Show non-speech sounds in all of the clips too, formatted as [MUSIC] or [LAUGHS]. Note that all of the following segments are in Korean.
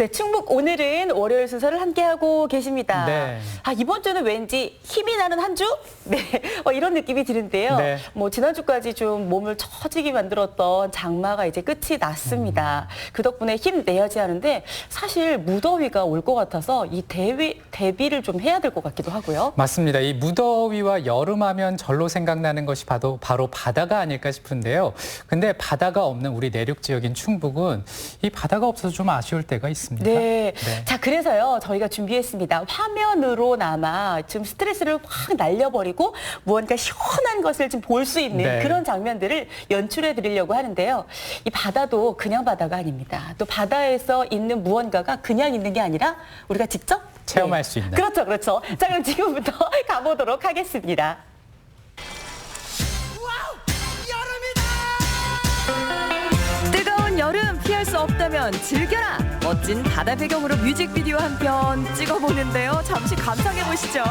네, 충북 오늘은 월요일 순서를 함께하고 계십니다. 네. 아, 이번 주는 왠지 힘이 나는 한 주? [LAUGHS] 네, 어, 이런 느낌이 드는데요. 네. 뭐, 지난주까지 좀 몸을 처지게 만들었던 장마가 이제 끝이 났습니다. 그 덕분에 힘 내야지 하는데 사실 무더위가 올 것 같아서 이 대비, 대비를 좀 해야 될 것 같기도 하고요. 맞습니다. 이 무더위와 여름하면 절로 생각나는 것이 바로, 바로 바다가 아닐까 싶은데요. 근데 바다가 없는 우리 내륙 지역인 충북은 이 바다가 없어서 좀 아쉬울 때가 있습니다. 네. 네. 자, 그래서요, 저희가 준비했습니다. 화면으로나마 좀 스트레스를 확 날려버리고 무언가 시원한 것을 좀 볼 수 있는 네. 그런 장면들을 연출해 드리려고 하는데요. 이 바다도 그냥 바다가 아닙니다. 또 바다에서 있는 무언가가 그냥 있는 게 아니라 우리가 직접 체험할 수 있는. 그렇죠, 그렇죠. 자, 그럼 지금부터 [LAUGHS] 가보도록 하겠습니다. 뜨거운 여름 피할 수 없다면 즐겨라! 멋진 바다 배경으로 뮤직비디오 한 편 찍어보는데요. 잠시 감상해 보시죠. [LAUGHS]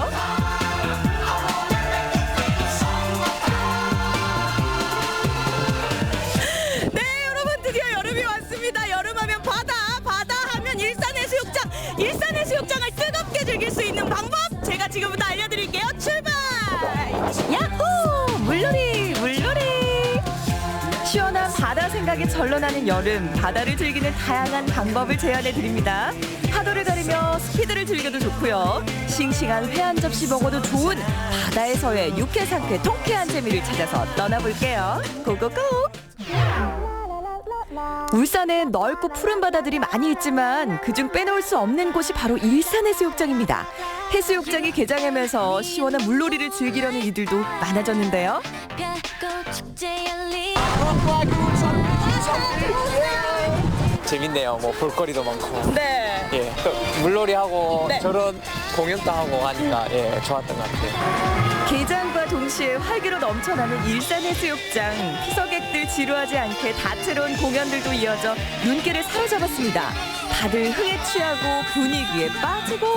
네 여러분 드디어 여름이 왔습니다 여름하면 바다 바다 하면 일산해수욕장 일산해수욕장을 뜨겁게 즐길 수 있는 방법 제가 지금부터 알려드릴게요 출발 야호! 물놀이! 생각이 절로 나는 여름, 바다를 즐기는 다양한 방법을 제안해 드립니다. 파도를 가리며 스피드를 즐겨도 좋고요. 싱싱한 회 한 접시 먹어도 좋은 바다에서의 육회 상쾌 통쾌한 재미를 찾아서 떠나볼게요. 고고고! 울산엔 넓고 푸른 바다들이 많이 있지만 그중 빼놓을 수 없는 곳이 바로 일산 해수욕장입니다. 해수욕장이 개장하면서 시원한 물놀이를 즐기려는 이들도 많아졌는데요. 재밌네요. 뭐 볼거리도 많고. 네 예. 또 물놀이 하고 네. 저런 공연도 하고 하니까 예, 좋았던 것 같아요. 개장과 동시에 활기로 넘쳐나는 일산해수욕장. 피서객들 지루하지 않게 다채로운 공연들도 이어져 눈길을 사로잡았습니다. 다들 흥에 취하고 분위기에 빠지고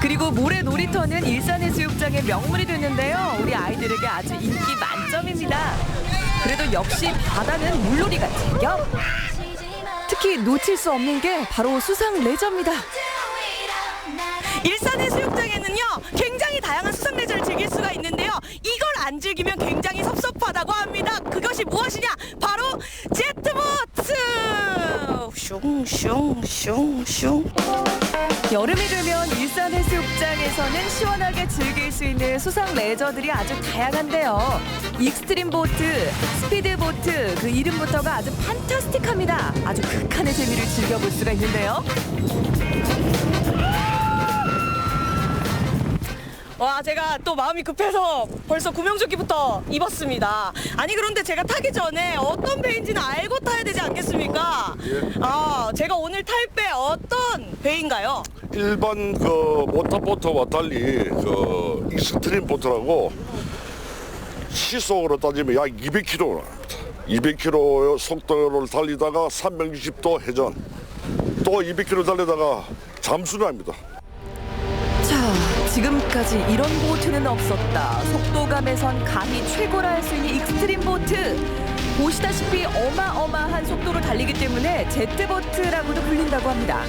그리고 모래 놀이터는 일산해수욕장의 명물이 됐는데요. 우리 아이들에게 아주 인기 만점입니다. 그래도 역시 바다는 물놀이가 제격. 특히 놓칠 수 없는 게 바로 수상 레저입니다. 일산해수욕장에는요 굉장히 다양한 수상 레저를 즐길 수가 있는데요. 이걸 안 즐기면 굉장히 섭섭하다고 합니다. 그것이 무엇이냐? 바로 제트보트! 슝슝슝슝 여름이 되면 일산 해수욕장에서는 시원하게 즐길 수 있는 수상 레저들이 아주 다양한데요. 익스트림 보트, 스피드 보트, 그 이름부터가 아주 판타스틱합니다. 아주 극한의 재미를 즐겨볼 수가 있는데요. 와 제가 또 마음이 급해서 벌써 구명조끼부터 입었습니다. 아니 그런데 제가 타기 전에 어떤 배인지는 알고 타야 되지 않겠습니까? 아 제가 오늘 탈 배 어떤 배인가요? 일반 그 모터보트와 달리 그 익스트림 보트라고 시속으로 따지면 약 200km 200km 속도를 달리다가 360도 회전 또 200km 달리다가 잠수를 합니다. 자, 지금까지 이런 보트는 없었다. 속도감에선 감히 최고라 할 수 있는 익스트림 보트. 보시다시피 어마어마한 속도로 달리기 때문에 제트보트라고도 불린다고 합니다.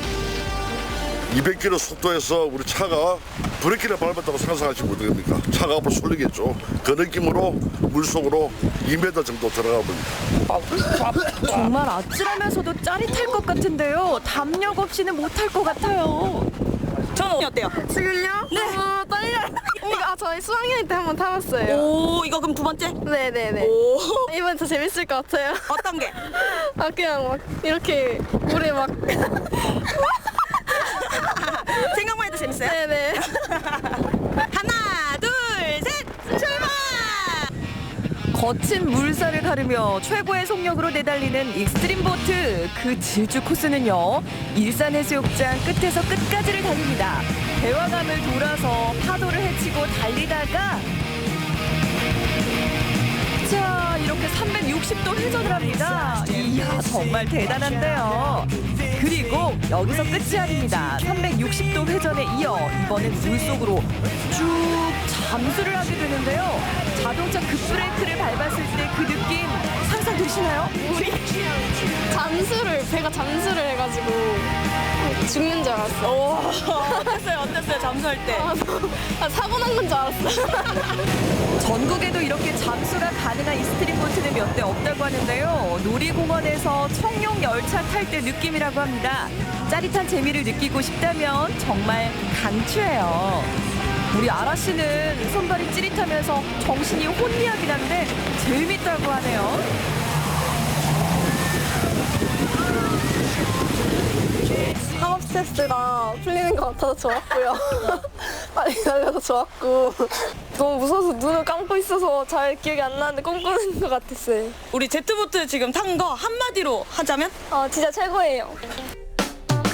200km 속도에서 우리 차가 브레이크를 밟았다고 생각하시면 됩니까? 차가 앞으로 쏠리겠죠. 그 느낌으로 물속으로 2m 정도 들어가 봅니다. 정말 아찔하면서도 짜릿할 것 같은데요. 담력 없이는 못할 것 같아요. 저는 어때요? 지금요? 네. 어, 떨려요. [LAUGHS] 이거 아, 저희 수학여행 때 한번 타봤어요. 오 이거 그럼 두 번째? 네네네. 오 이번 더 재밌을 것 같아요. 어떤 게? [LAUGHS] 아, 그냥 막 이렇게 물에 막. [LAUGHS] 생각만 해도 재밌어요? 네네. 하나 둘셋 출발! 거친 물살을 가르며 최고의 속력으로 내달리는 익스트림 보트. 그 질주 코스는요. 일산 해수욕장 끝에서 끝까지를 달립니다. 대화감을 돌아서 파도를 헤치고 달리다가 자 이렇게 360도 회전을 합니다. 이야 정말 대단한데요. 그리고 여기서 끝이 아닙니다. 360도 회전에 이어 이번엔 물속으로 쭉 잠수를 하게 되는데요. 자동차 급브레이크를 밟았을 때 그 느낌 상상되시나요? 우리 잠수를 배가 잠수를 해가지고 죽는 줄 알았어. 오, 어땠어요? 어땠어요? 잠수할 때? 아, 사고 난 건 줄 알았어. [LAUGHS] 전국에도 이렇게 잠수가 가능한 이스트림 보트는 몇 대 없다고 하는데요. 놀이공원에서 청룡 열차 탈 때 느낌이라고 합니다. 짜릿한 재미를 느끼고 싶다면 정말 강추해요. 우리 아라 씨는 손발이 찌릿하면서 정신이 혼미하긴 한데 재밌다고 하네요. 상업 스트레스가 풀리는 것 같아서 좋았고요. [LAUGHS] 빨리 달려서 좋았고 너무 무서워서 눈을 감고 있어서 잘 기억이 안 나는데 꿈꾸는 것 같았어요. 우리 제트보트 지금 탄 거 한마디로 하자면? 아 진짜 최고예요.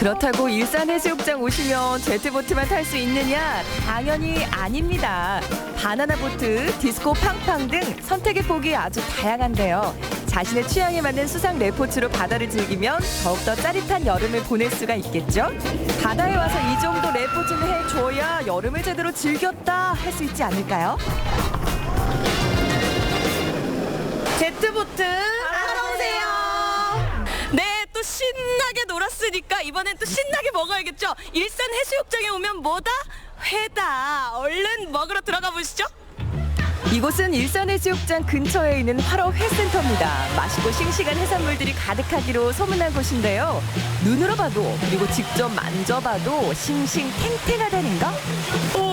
그렇다고 일산 해수욕장 오시면 제트보트만 탈 수 있느냐? 당연히 아닙니다. 바나나 보트, 디스코 팡팡 등 선택의 폭이 아주 다양한데요. 자신의 취향에 맞는 수상 레포츠로 바다를 즐기면 더욱더 짜릿한 여름을 보낼 수가 있겠죠? 바다에 와서 이 정도 레포츠는 해줘야 여름을 제대로 즐겼다 할 수 있지 않을까요? 제트보트 신나게 놀았으니까 이번엔 또 신나게 먹어야겠죠. 일산 해수욕장에 오면 뭐다? 회다. 얼른 먹으러 들어가 보시죠. 이곳은 일산해수욕장 근처에 있는 활어 회센터입니다. 맛있고 싱싱한 해산물들이 가득하기로 소문난 곳인데요. 눈으로 봐도 그리고 직접 만져봐도 싱싱 탱탱하다는 거? 사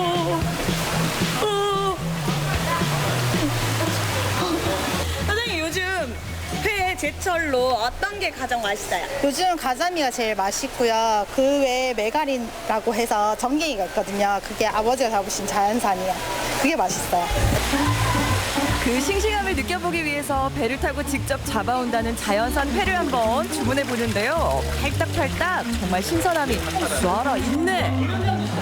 제철로 어떤 게 가장 맛있어요? 요즘 가자미가 제일 맛있고요. 그 외에 메가린이라고 해서 전갱이가 있거든요. 그게 아버지가 잡으신 자연산이에요. 그게 맛있어요. 그 싱싱함을 느껴보기 위해서 배를 타고 직접 잡아온다는 자연산 회를 한번 주문해 보는데요. 팔딱팔딱 정말 신선함이 쏴라 있네.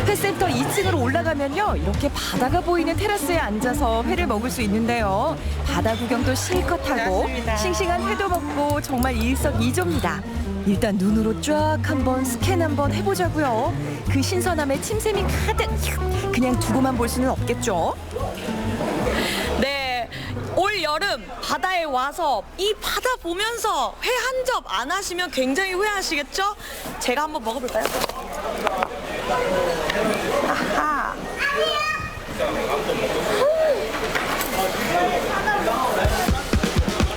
회센터 2층으로 올라가면요. 이렇게 바다가 보이는 테라스에 앉아서 회를 먹을 수 있는데요. 바다 구경도 실컷 하고 싱싱한 회도 먹고 정말 일석이조입니다. 일단 눈으로 쫙 한번 스캔 한번 해보자고요. 그 신선함에 침샘이 가득 그냥 두고만 볼 수는 없겠죠. 여름 바다에 와서 이 바다 보면서 회 한 접 안 하시면 굉장히 후회하시겠죠? 제가 한번 먹어볼까요? 아하.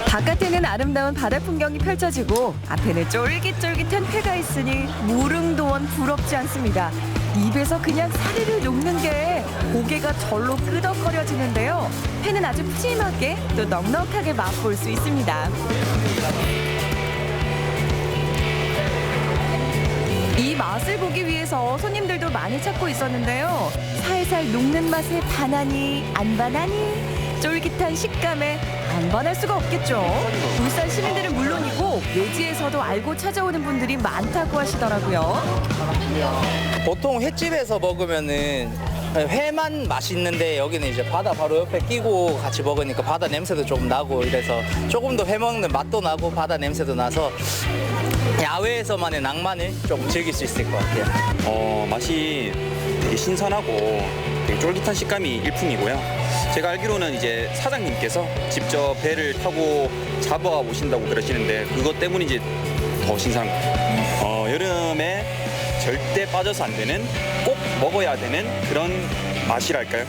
바깥에는 아름다운 바다 풍경이 펼쳐지고 앞에는 쫄깃쫄깃한 회가 있으니 무릉도원 부럽지 않습니다. 입에서 그냥 사리를 녹는 게 고개가 절로 끄덕거려지는데요. 회는 아주 푸짐하게 또 넉넉하게 맛볼 수 있습니다. 이 맛을 보기 위해서 손님들도 많이 찾고 있었는데요. 살살 녹는 맛에 반하니 안 반하니 쫄깃한 식감에 안 반할 수가 없겠죠. 울산 시민들은 물론이고 외지에서도 알고 찾아오는 분들이 많다고 하시더라고요. 보통 횟집에서 먹으면은 회만 맛있는데 여기는 이제 바다 바로 옆에 끼고 같이 먹으니까 바다 냄새도 조금 나고 이래서 조금 더 회 먹는 맛도 나고 바다 냄새도 나서 야외에서만의 낭만을 조금 즐길 수 있을 것 같아요. 어, 맛이 되게 신선하고 되게 쫄깃한 식감이 일품이고요. 제가 알기로는 이제 사장님께서 직접 배를 타고 잡아와 오신다고 그러시는데 그것 때문인지 더 같아요. 어, 여름에 절대 빠져서 안 되는 꼭 먹어야 되는 그런 맛이랄까요?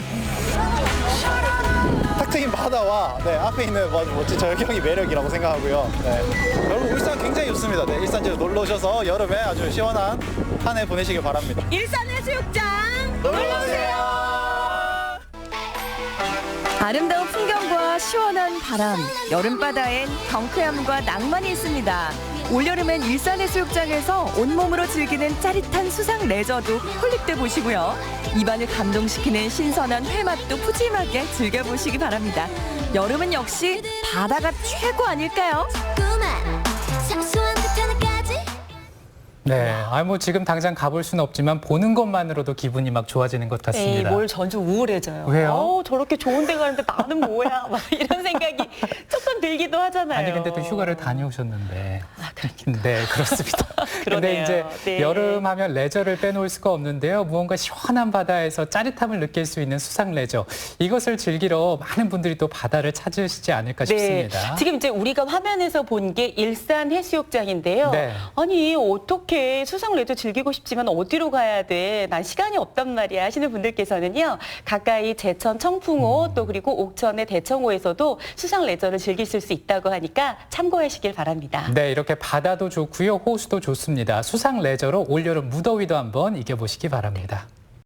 탁 트인 바다와 네, 앞에 있는 뭐- 멋진 절경이 매력이라고 생각하고요. 네. 여러분 울산 굉장히 좋습니다. 네, 일산지로 놀러 오셔서 여름에 아주 시원한 한 해 보내시길 바랍니다. 일산 해수욕장 아름다운 풍경과 시원한 바람, 여름바다엔 경쾌함과 낭만이 있습니다. 올여름엔 일산해수욕장에서 온몸으로 즐기는 짜릿한 수상 레저도 홀릭돼 보시고요. 입안을 감동시키는 신선한 회맛도 푸짐하게 즐겨보시기 바랍니다. 여름은 역시 바다가 최고 아닐까요? 네, 아뭐 지금 당장 가볼 수는 없지만 보는 것만으로도 기분이 막 좋아지는 것 에이, 같습니다. 뭘 전주 우울해져요. 왜요? 어우, 저렇게 좋은 데 가는데 나는 뭐야? 막 이런 생각이 [LAUGHS] 조금 들기도 하잖아요. 아니 근데 또 휴가를 다녀오셨는데. 네, 그렇습니다. [LAUGHS] 그러네요. 이제 네. 여름 하면 레저를 빼놓을 수가 없는데요. 무언가 시원한 바다에서 짜릿함을 느낄 수 있는 수상 레저. 이것을 즐기러 많은 분들이 또 바다를 찾으시지 않을까 싶습니다. 네. 지금 이제 우리가 화면에서 본 게 일산 해수욕장인데요. 네. 아니 어떻게 수상 레저 즐기고 싶지만 어디로 가야 돼? 난 시간이 없단 말이야 하시는 분들께서는요. 가까이 제천 청풍호 음. 또 그리고 옥천의 대청호에서도 수상 레저를 즐기실 수 있다고 하니까 참고하시길 바랍니다. 네, 이렇게 바다도 좋고요. 호수도 좋습니다. 수상 레저로 올여름 무더위도 한번 이겨보시기 바랍니다.